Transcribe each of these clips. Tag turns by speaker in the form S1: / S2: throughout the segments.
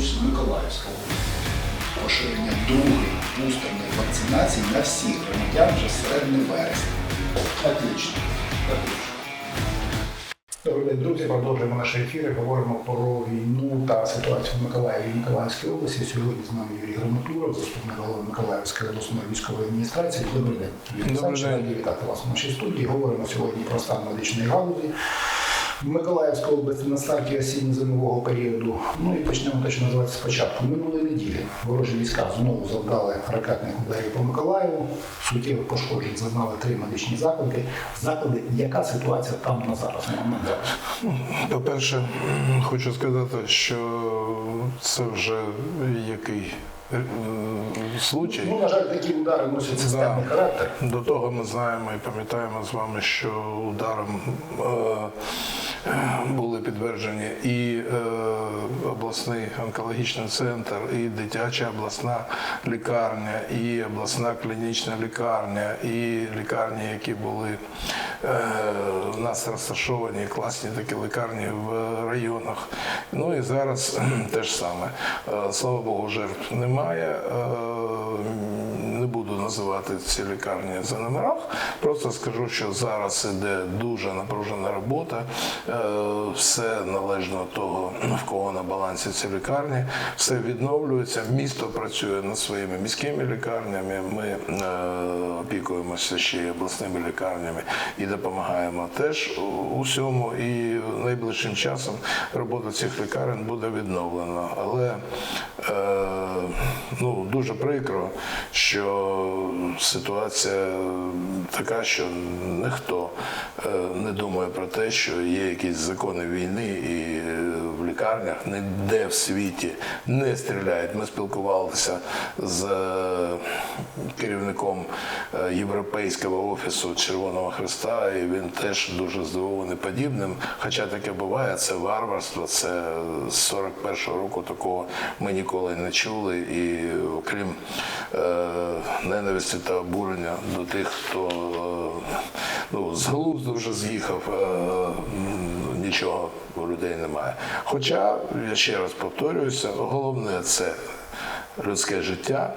S1: числі Миколаївська область. Поширення другої бустерної вакцинації на всіх громадян вже середини вересня. Отлично. Отлично. Добрий день, друзі. Продовжуємо наші ефіри. Говоримо про війну та ситуацію в Миколаєві і Миколаївській області. Сьогодні з нами Юрій Грамотуров, заступник голови Миколаївської обласної військової адміністрації. Добрий день.
S2: Добрий день.
S1: вітати вас у нашій студії. Говоримо сьогодні про стан медичної галузі. В Миколаївській області на старті осінньо-зимового періоду. Ну і почнемо те, що називається спочатку. Минулої неділі ворожі війська знову завдали ракетних ударів по Миколаєву. Суттєвих пошкоджень зазнали три медичні заклади. Заклади, яка ситуація там на зараз? на момент зараз?
S2: По-перше, хочу сказати, що це вже який е, случай.
S1: Ну, на жаль, такі удари носять системний
S2: Да.
S1: характер.
S2: До того ми знаємо і пам'ятаємо з вами, що ударом е, були підтверджені і е, обласний онкологічний центр, і дитяча обласна лікарня, і обласна клінічна лікарня, і лікарні, які були е, у нас розташовані, класні такі лікарні в районах. Ну і зараз те ж саме. Е, Слава Богу, жертв немає. Називати ці лікарні за номерах. Просто скажу, що зараз іде дуже напружена робота. Е, Все належно того, в кого на балансі ці лікарні, все відновлюється. Місто працює над своїми міськими лікарнями. Ми е, опікуємося ще й обласними лікарнями і допомагаємо теж у всьому. І найближчим часом робота цих лікарень буде відновлена. Але ну, дуже прикро, що ситуація така, що ніхто е, не думає про те, що є якісь закони війни і е, в лікарнях ніде в світі не стріляють. Ми спілкувалися з е, керівником е, Європейського офісу Червоного Христа, і він теж дуже здивований подібним. Хоча таке буває, це варварство, це з 41-го року такого ми ніколи не чули. І окрім е, ненависті та обурення до тих, хто е, ну, з глузду вже з'їхав, е, нічого у людей немає. Хоча, я ще раз повторююся, головне це людське життя.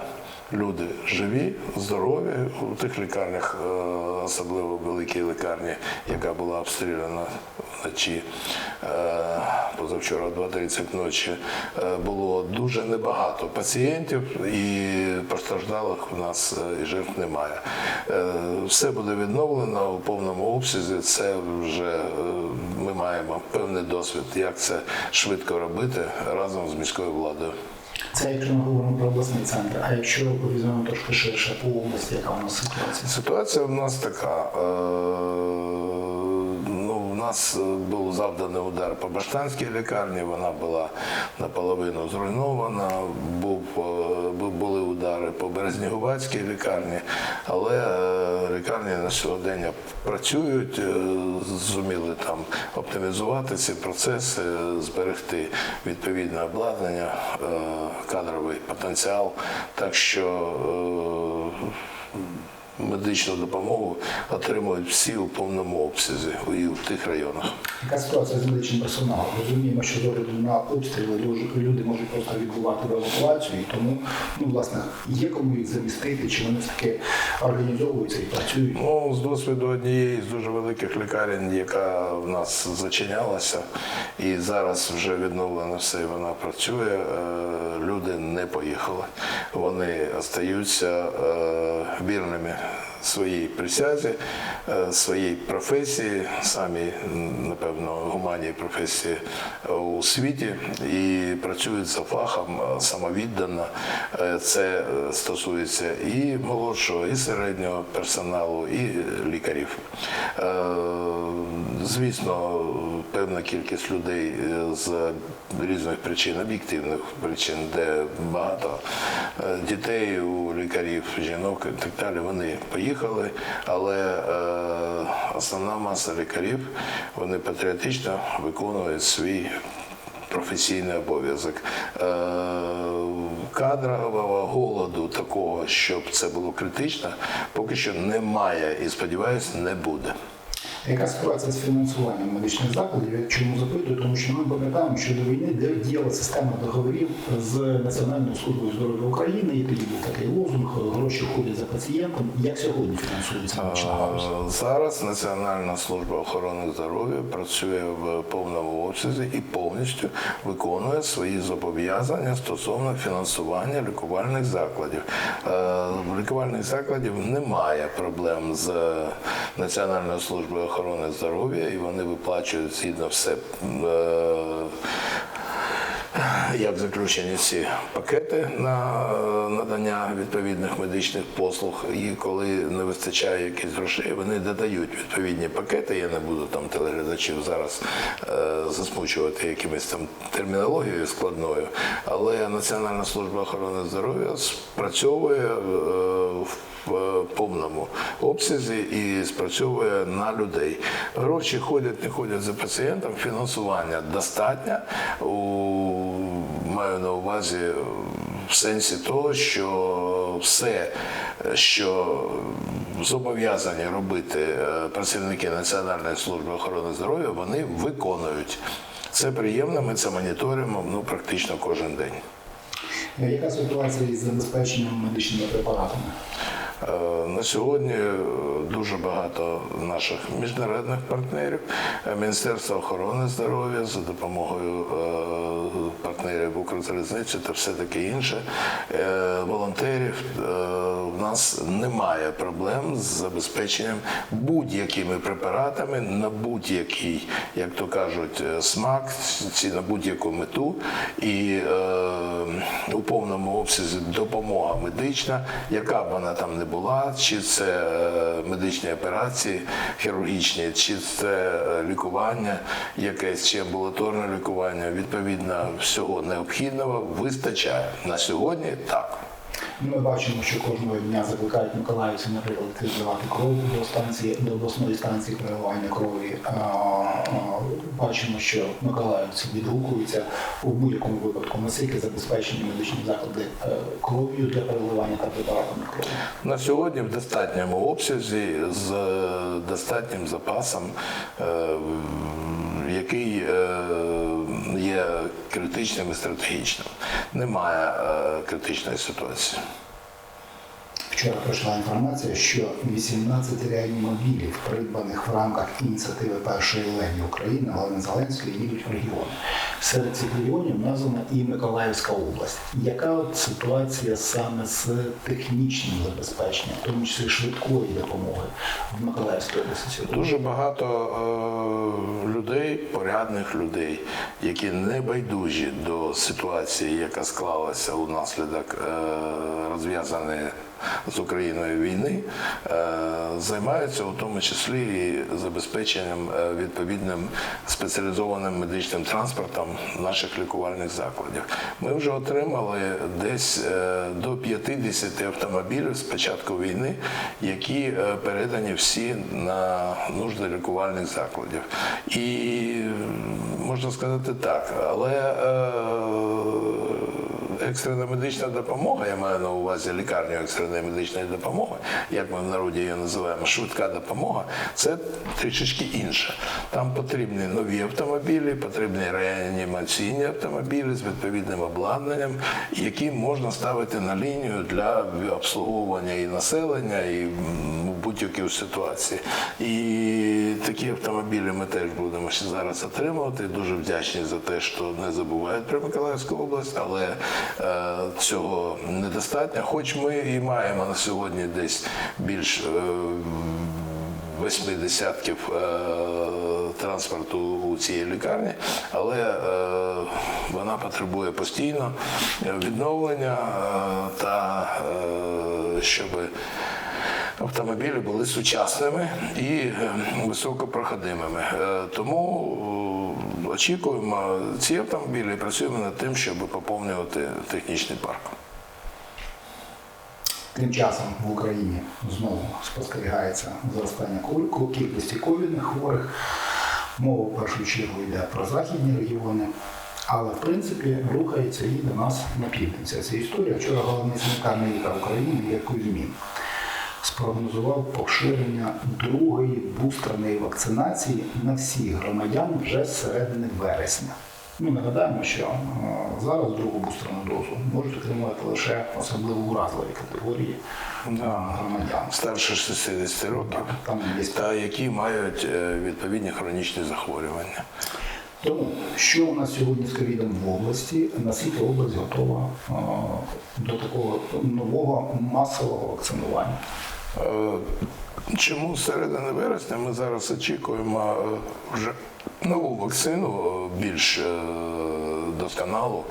S2: Люди живі, здорові у тих лікарнях, е, особливо в великій лікарні, яка була обстріляна вночі е, позавчора, о 2.30 ночі, е, було дуже небагато пацієнтів і постраждалих у нас і жертв немає. Все буде відновлено у повному обсязі. Це вже ми маємо певний досвід, як це швидко робити разом з міською владою.
S1: Це якщо ми говоримо про обласний центр. А якщо візьмемо трошки ширше по області, яка у нас ситуація?
S2: Ситуація в нас така. Е, нас е, був завданий удар по Баштанській лікарні, вона була наполовину зруйнована. Був, е, були удари по Березнігувацькій лікарні, але е, лікарні на сьогодні працюють, зуміли там оптимізувати ці процеси, зберегти відповідне обладнання, кадровий потенціал. Так що медичну допомогу отримують всі у повному обсязі і в тих районах.
S1: Яка ситуація з медичним персоналом? Розуміємо, що з огляду на обстріли люди- можуть просто відбувати евакуацію, і тому ну, власне є кому їх замістити, чи вони все-таки організовуються і працюють.
S2: Ну, з досвіду однієї з дуже великих лікарень, яка в нас зачинялася, і зараз вже відновлено все, і вона працює. е, Люди не поїхали. Вони остаються е, вірними своїй присязі, е, своїй професії, самій, м, напевно, гуманній професії е, у світі, і працюють за фахом е, самовіддано. Це стосується і молодшого, і середнього персоналу, і лікарів. Звісно, певна кількість людей з різних причин, об'єктивних причин, де багато дітей у лікарів, жінок і так далі, вони поїхали, але е, основна маса лікарів вони патріотично виконують свій професійний обов'язок. Е, Кадрового голоду такого, щоб це було критично, поки що немає і сподіваюся, не буде.
S1: Яка ситуація з фінансуванням медичних закладів? Я чому запитую? Тому що ми пам'ятаємо, що до війни де діяла система договорів з Національною службою здоров'я України, і тоді був такий лозунг гроші ходять за пацієнтом. Як сьогодні фінансується медична?
S2: Зараз Національна служба охорони здоров'я працює в повному обсязі і повністю виконує свої зобов'язання стосовно фінансування лікувальних закладів. Е, В лікувальних закладів немає проблем з Національною службою охорони здоров'я, і вони виплачують згідно все. е, як заключені ці пакети на е, надання відповідних медичних послуг, і коли не вистачає якихось грошей, вони додають відповідні пакети. Я не буду там телеглядачів зараз е, засмучувати якимись там термінологією складною, але Національна служба охорони здоров'я спрацьовує е, в в повному обсязі і спрацьовує на людей. Гроші ходять, не ходять за пацієнтом, фінансування достатньо. У, маю на увазі в сенсі того, що все, що зобов'язані робити е, працівники Національної служби охорони здоров'я, вони виконують. Це приємно, ми це моніторимо ну, практично кожен день.
S1: Яка ситуація із забезпеченням медичними препаратами?
S2: Е, На сьогодні е, дуже багато наших міжнародних партнерів, е, Міністерство охорони здоров'я за допомогою партнерів Укрзалізниці та все таке інше, волонтерів. В нас немає проблем з забезпеченням будь-якими препаратами на будь-який, як то кажуть, смак, ці на будь-яку мету. І у повному обсязі допомога медична, яка б вона там не була, чи це е, медичні операції хірургічні, чи це е, лікування якесь, чи амбулаторне лікування, відповідно всього необхідного вистачає на сьогодні так.
S1: Ми бачимо, що кожного дня закликають миколаївців, наприклад, здавати кров до станції до обласної станції переливання крові. Бачимо, що миколаївці відгукуються у будь-якому випадку наскільки забезпечені медичні заклади е, кров'ю для переливання та препаратами крові.
S2: На сьогодні в достатньому обсязі з е, достатнім запасом, е, який є критичним і стратегічним. Немає е, критичної ситуації.
S1: Вчора прийшла інформація, що 18 реанімобілів, придбаних в рамках ініціативи першої леді України Галини Зеленської, їдуть в регіони. Серед цих регіонів названа і Миколаївська область. Яка от ситуація саме з технічним забезпеченням, в тому числі швидкої допомоги в Миколаївській області?
S2: Дуже багато е, людей, порядних людей, які не байдужі до ситуації, яка склалася унаслідок е, розв'язаної з Україною війни, е, займаються у тому числі і забезпеченням е, відповідним спеціалізованим медичним транспортом наших лікувальних закладів. Ми вже отримали десь е, до 50 автомобілів з початку війни, які передані всі на нужди лікувальних закладів. І можна сказати так, але екстрена медична допомога, я маю на увазі лікарню екстреної медичної допомоги, як ми в народі її називаємо, швидка допомога, це трішечки інше. Там потрібні нові автомобілі, потрібні реанімаційні автомобілі з відповідним обладнанням, які можна ставити на лінію для обслуговування і населення, і будь-якій ситуації. І такі автомобілі ми теж будемо ще зараз отримувати. Дуже вдячні за те, що не забувають про Миколаївську область, але е, цього недостатньо. Хоч ми і маємо на сьогодні десь більш е, восьми десятків е, транспорту у цій лікарні, але е, вона потребує постійно відновлення е, та е, щоб автомобілі були сучасними і е, високопроходимими. Е, Тому е, очікуємо ці автомобілі і працюємо над тим, щоб поповнювати технічний парк.
S1: Тим часом в Україні знову спостерігається зростання кількості ковідних хворих. Мова в першу чергу йде про західні регіони, але в принципі рухається і до нас на південь. Ця історія. Вчора головний санітарний лікар України Ігор Кузьмін спрогнозував поширення другої бустерної вакцинації на всіх громадян вже з середини вересня. Ми нагадаємо, що е, зараз другу бустерну дозу можуть отримувати лише особливо уразливі категорії е, громадян.
S2: Старше 60 років, та які мають е, відповідні хронічні захворювання.
S1: Тому, що у нас сьогодні з ковідом в області, наскільки область готова до такого нового масового вакцинування?
S2: Е, Чому з середини вересня ми зараз очікуємо е, вже нову вакцину, е, більш досконалу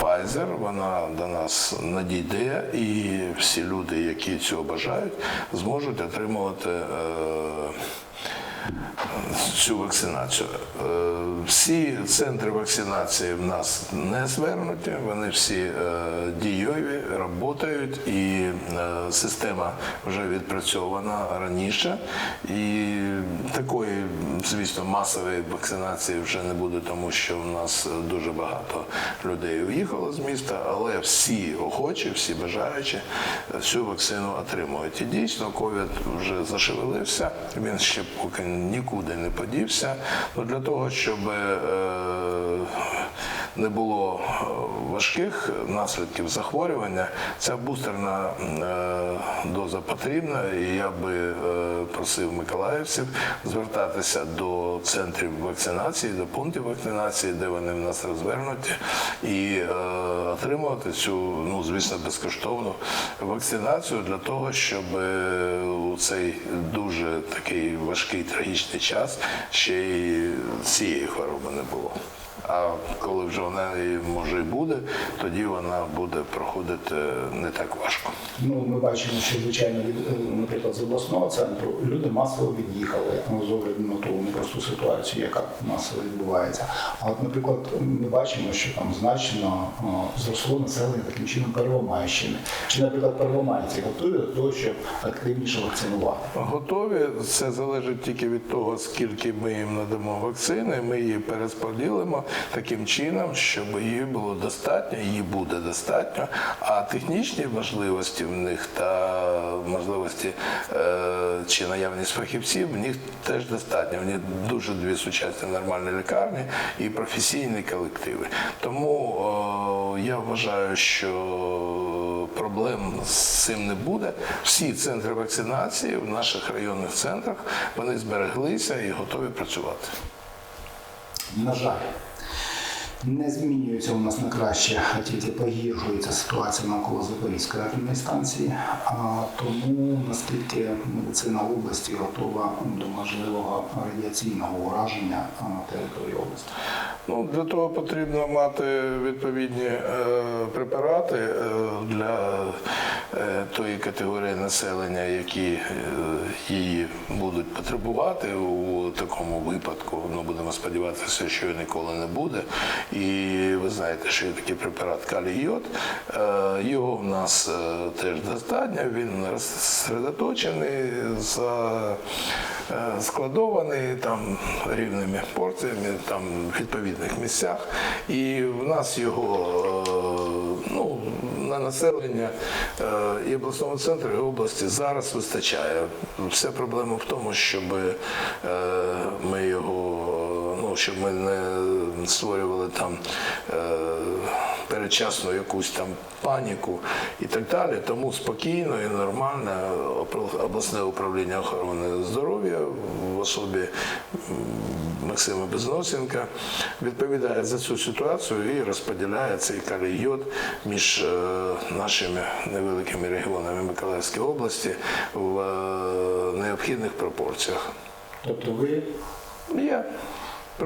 S2: Pfizer. Вона до нас надійде, і всі люди, які цього бажають, зможуть отримувати. Цю вакцинацію. Е, Всі центри вакцинації в нас не звернуті, вони всі е, дієві, працюють, і е, система вже відпрацьована раніше. І такої, звісно, масової вакцинації вже не буде, тому що в нас дуже багато людей уїхало з міста, але всі охочі, всі бажаючі цю вакцину отримують. І дійсно, ковід вже зашевелився, він ще поки нікуди не подівся. Ну, для того, щоб е, не було е, важких наслідків захворювання, ця бустерна е, доза потрібна. І я би е, просив миколаївців звертатися до центрів вакцинації, до пунктів вакцинації, де вони в нас розвернуті, і отримувати цю, ну звісно, безкоштовну вакцинацію для того, щоб у цей дуже такий важкий трагічний час ще й цієї хвороби не було. А коли вже вона і може і буде, тоді вона буде проходити не так важко.
S1: Ну, ми бачимо, що звичайно від, е, наприклад, з обласного центру люди масово від'їхали ну, з огляду на ту непросту ситуацію, яка масово відбувається. А от, наприклад, ми бачимо, що там значно зросло населення таким чином Первомайщини. Чи, наприклад, первомайці готові до того, щоб активніше вакцинувати?
S2: Готові. Це залежить тільки від того, скільки ми їм надамо вакцини. Ми її перерозподілимо таким чином, щоб її було достатньо, її буде достатньо. А технічні можливості в них та можливості е, чи наявність фахівців в них теж достатньо. В них дуже дві сучасні нормальні лікарні і професійні колективи. Тому е, я вважаю, що проблем з цим не буде. Всі центри вакцинації в наших районних центрах вони збереглися і готові працювати.
S1: На жаль, не змінюється у нас на краще, а тільки погіршується ситуація навколо Запорізької атомної станції. А тому наскільки медицина області готова до можливого радіаційного ураження території області.
S2: Ну, для того потрібно мати відповідні е, препарати е, для е, тої категорії населення, які е, її будуть потребувати у такому випадку. Ну, будемо сподіватися, що ніколи не буде. І ви знаєте, що є такий препарат калій-йод. Е, його в нас е, теж достатньо, він розсередоточений, за, е, складований там рівними порціями, там в відповідних місцях. І в нас його е, ну, на населення е, і обласного центру, і області зараз вистачає. Вся проблема в тому, щоб е, ми його, ну, щоб ми не створювали там. Передчасну якусь там паніку і так далі. Тому спокійно і нормально обласне управління охорони здоров'я в особі Максима Безносенка відповідає за цю ситуацію і розподіляє цей калій-йод між е, нашими невеликими регіонами Миколаївської області в е, необхідних пропорціях.
S1: Тобто ви
S2: Є.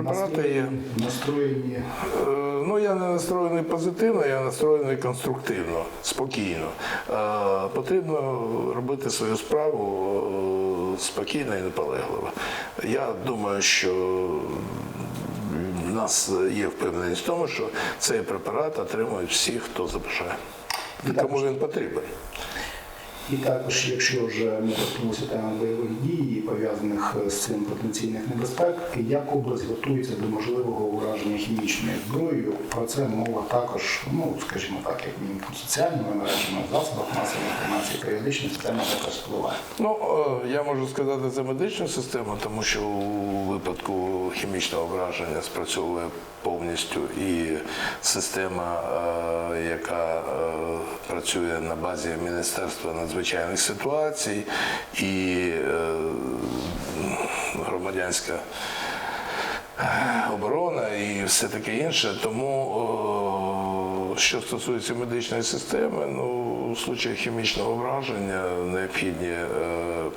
S2: Препарати є.
S1: настроєні,
S2: Е, Ну, я не настроєний позитивно, я настроєний конструктивно, спокійно. Е, Потрібно робити свою справу е, спокійно і наполегливо. Я думаю, що в нас є впевненість в тому, що цей препарат отримують всі, хто забажає. Кому він потрібен.
S1: І також, якщо вже ми торкнулися теми бойових дій, пов'язаних з цим потенційних небезпек, як область готується до можливого ураження хімічною зброєю, про це мова також, ну скажімо так, як мінімум соціальними мережами, засобах масової інформації, періодично система також впливає.
S2: Ну, е, я можу сказати за медичну систему, тому що у випадку хімічного враження спрацьовує повністю і система, е, яка е, працює на базі Міністерства надзвичайних ситуацій, і е, громадянська оборона і все таке інше. Тому, що стосується медичної системи, ну, у случаї хімічного враження необхідні е,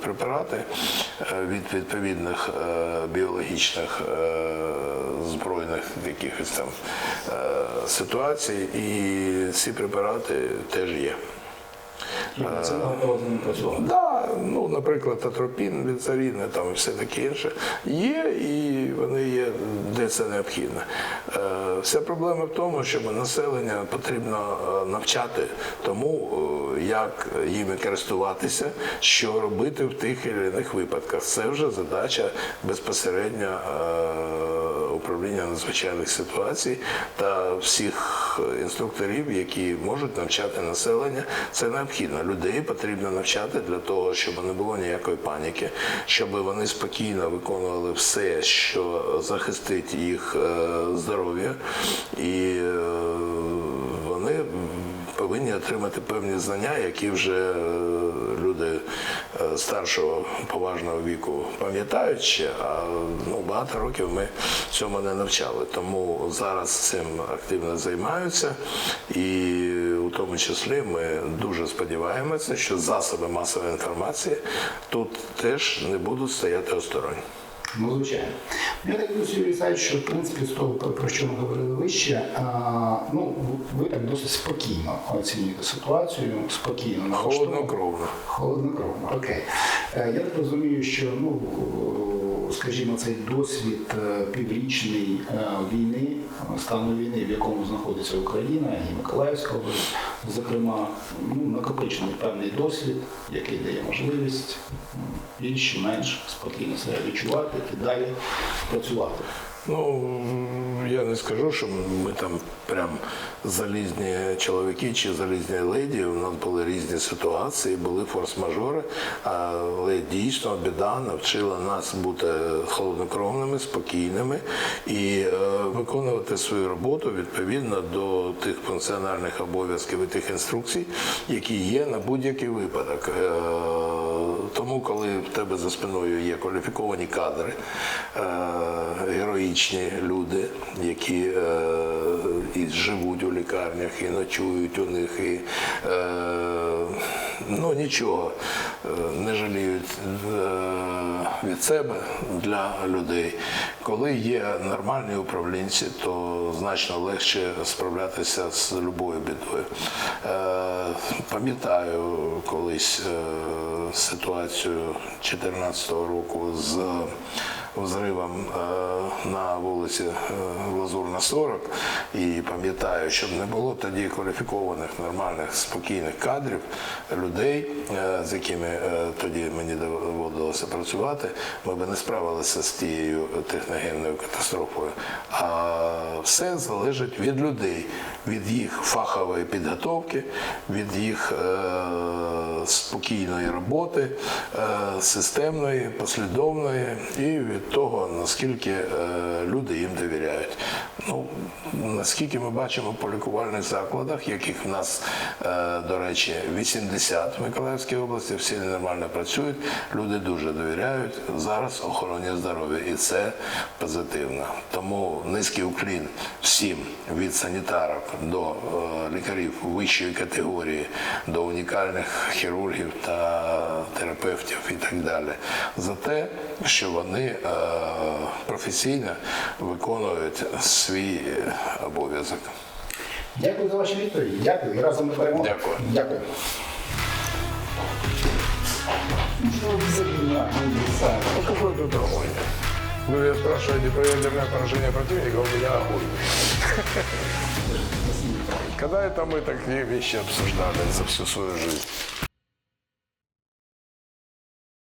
S2: препарати е, від відповідних е, біологічних е, збройних якихось там е, ситуацій, і ці препарати теж є.
S1: Це.
S2: Да, ну, наприклад, атропін, віцаріни там і все таке інше є, і вони є, де це необхідно. Е, вся проблема в тому, що населення потрібно е, навчати тому, е, як їми користуватися, що робити в тих чи інших випадках. Це вже задача безпосередньо управління надзвичайних ситуацій та всіх інструкторів, які можуть навчати населення. Це необхідно. Людей потрібно навчати для того, щоб не було ніякої паніки, щоб вони спокійно виконували все, що захистить їх е, здоров'я, і е, вони повинні отримати певні знання, які вже е, люди е, старшого поважного віку пам'ятають ще, а ну, багато років ми цьому не навчали. Тому зараз цим активно займаються, і у тому числі ми дуже сподіваємося, що засоби масової інформації тут теж не будуть стояти осторонь.
S1: Ну, звичайно. Я так досі, що в принципі з того, про що ми говорили вище, а, ну ви так досить спокійно оцінюєте ситуацію, спокійно.
S2: Холоднокровно.
S1: Холоднокровно, окей. Е, Я так розумію, що ну скажімо, цей досвід е, е, війни, стану війни, в якому знаходиться Україна і Миколаївська область, зокрема, ну, накопичений певний досвід, який дає можливість більш-менш спокійно себе відчувати і далі працювати.
S2: Ну, я не скажу, що ми там прям залізні чоловіки чи залізні леді. У нас були різні ситуації, були форс-мажори, але дійсно біда навчила нас бути холоднокровними, спокійними і е, виконувати свою роботу відповідно до тих функціональних обов'язків і тих інструкцій, які є на будь-який випадок. Е, Тому, коли в тебе за спиною є кваліфіковані кадри, е, героїчні люди, які е, і живуть у лікарнях, і ночують у них, і е, ну, нічого е, не жаліють від себе для людей. Коли є нормальні управлінці, то значно легше справлятися з любою бідою. Пам'ятаю колись ситуацію 2014 року з взривом е, на вулиці е, Лазурна 40 і пам'ятаю, щоб не було тоді кваліфікованих, нормальних, спокійних кадрів, людей, е, з якими тоді мені доводилося працювати, ми б не справилися з тією техногенною катастрофою. А все залежить від людей, від їх фахової підготовки, від їх е, спокійної роботи, е, системної, послідовної і від того, наскільки е, люди їм довіряють. Ну, наскільки ми бачимо по лікувальних закладах, яких в нас, е, до речі, 80 в Миколаївській області, всі нормально працюють, люди дуже довіряють зараз охороні здоров'я, і це позитивно. Тому низький уклін всім від санітарок до е, лікарів вищої категорії, до унікальних хірургів та терапевтів і так далі, за те, що вони е, професійно виконують свій е, обов'язок.
S1: Дякую за ваші відповіді. Дякую. І разом ми переможемо.
S2: Дякую.
S1: Дякую.
S2: Ну какой тут огонь? Вы меня спрашиваете про ядерное поражение противника, у меня огонь. Когда это мы такие вещи обсуждали за всю свою жизнь?